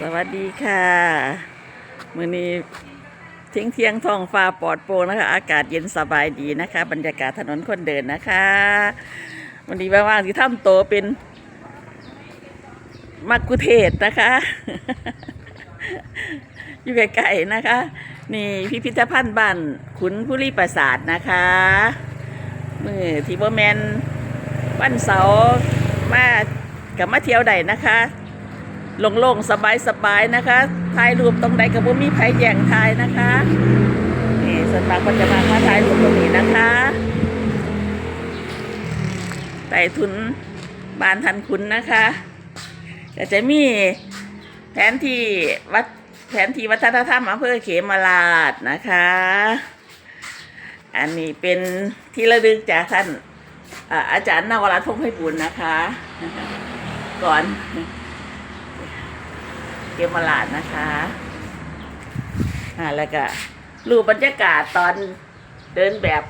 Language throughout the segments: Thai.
สวัสดีค่ะมือนี้เที่ยงเที่ยงท้องฟ้าปลอดโปร่งนะคะ อากาศเย็นสบายดีนะคะ บรรยากาศถนนคนเดินนะคะ วันนี้ว่างๆที่ถ้ำโตเป็นมักกุเทศนะคะ อยู่ไกลๆนะคะ นี่พิพิธภัณฑ์บ้านขุนผู้รีปราสาทนะคะมือที่บ่แมนวันเสาร์มากับมาเที่ยวใดนะคะ โล่งๆสบายๆนะคะถ่ายรูปตรงใดกับว่ามีไผแย่งถ่ายนะคะนี่ส่วนมากก็จะมามาถ่ายรูปตรงนี้นะคะไต่ทุนบานทันคุณนะคะก็จะมีแผนที่วัดแผนที่วัฒนธรรมอำเภอเขมราชนะคะ อันนี้เป็นที่ระลึกจากท่านอาอาจารย์นวรัตน์พงษ์ไพบุญนะคะ ก่อน เกมมาลาดนะคะอ่าแล้วก็รูปบรรยากาศตอนเดินแบบ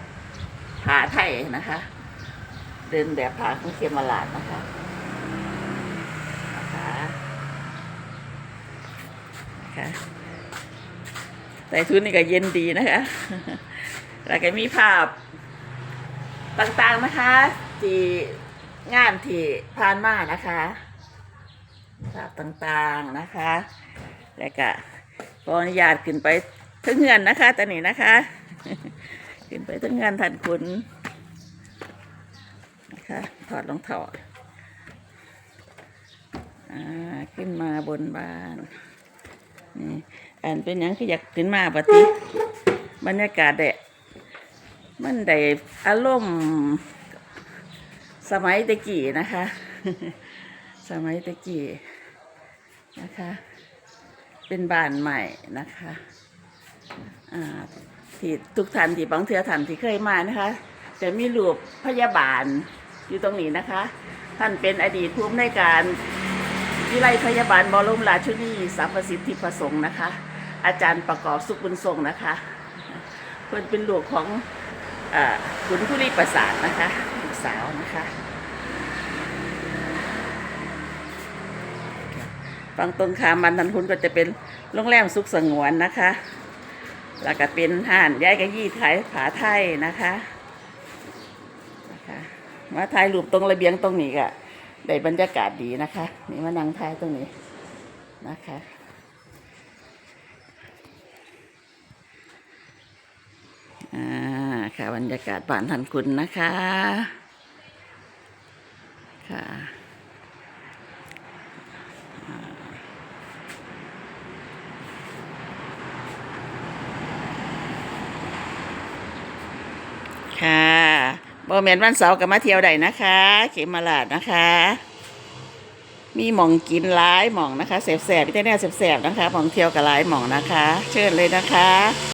ผาไทยนะคะ เดินแบบผาของเกมมาลาดนะคะนะคะนะคะแต่ทุนนี่ก็เย็นดีนะคะ แล้วก็มีภาพต่างๆนะคะ ที่งานที่ผ่านมานะคะ ภาพต่างๆนะคะ แล้วก็ขออนุญาตขึ้นไปถึงเงินนะคะตอนนี้นะคะ ขึ้นไปถึงเงินทันคุณนะคะถอดรองเท้าอ่าขึ้นมาบนบ้านนี่อันเป็นยังคืออยากขึ้นมาปฏิบรรยากาศเดะมันได้อารมณ์สมัยตะกี้นะคะ สมัยตะกี้นะคะ เป็นบ้านใหม่นะคะที่ทุกท่านที่บางเทือท่านที่เคยมานะคะ จะมีรูปพยาบาลอยู่ตรงนี้นะคะ ท่านเป็นอดีตผู้อำนวยการวิไลพยาบาลบรมราชินีสัมประสิทธิประสงค์นะคะ อาจารย์ประกอบสุขบุญทรงนะคะเพื่อนเป็นลูกของอขุนผู้รีประสาทนะคะลูกสาวนะคะ ฝั่งตรงข้ามมันทันคุณก็จะเป็นโรงแรมสุขสงวนนะคะ แล้วก็เป็นห้านย้ายกะยี่ขายผาไทยนะคะนะคะมาถ่ายรูปตรงระเบียงตรงนี้ก็ได้บรรยากาศดีนะคะ นี่มานั่งถ่ายตรงนี้นะคะอ่าค่ะบรรยากาศบ้านทันคุณนะคะค่ะ บอแมนวันเสาร์กับมาเที่ยวใดนะคะ เขมมาลาดนะคะ มีหมองกินหลายหมองนะคะแสบๆพี่เต้แนี่ยแสบๆนะคะหมองเที่ยวกับหลายหมองนะคะ เชิญเลยนะคะ